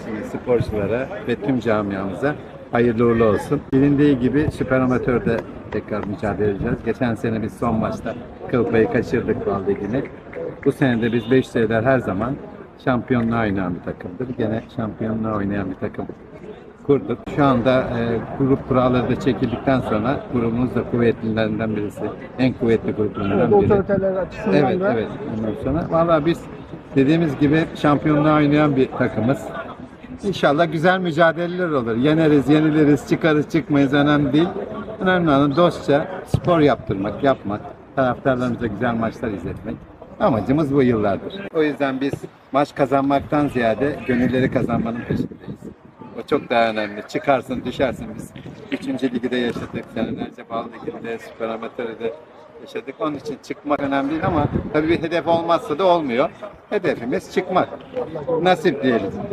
için sporculara ve tüm camiamıza hayırlı uğurlu olsun. Bilindiği gibi süper amatörde tekrar mücadele edeceğiz. Geçen sene biz son maçta kıl payı kaçırdık Ligi'ni. Bu sene de biz 5 seneler her zaman şampiyonluğa oynayan bir takımdır. Gene şampiyonluğa oynayan bir takım kurduk. Şu anda e, grup kuralları da çekildikten sonra grubumuz da kuvvetlilerinden birisi. En kuvvetli gruplarından biri. otoriteler açısından Evet, da. evet. Ondan sonra valla biz dediğimiz gibi şampiyonluğa oynayan bir takımız. İnşallah güzel mücadeleler olur. Yeneriz, yeniliriz, çıkarız, çıkmayız önemli değil. Önemli olan dostça spor yaptırmak, yapmak, taraftarlarımıza güzel maçlar izletmek. Amacımız bu yıllardır. O yüzden biz maç kazanmaktan ziyade gönülleri kazanmanın peşindeyiz. O çok daha önemli. Çıkarsın, düşersin biz. Üçüncü ligi de yaşadık. Senelerce Bal Ligi'nde, Süper Amatör'de de yaşadık. Onun için çıkmak önemli değil ama tabii bir hedef olmazsa da olmuyor. Hedefimiz çıkmak. Nasip diyelim.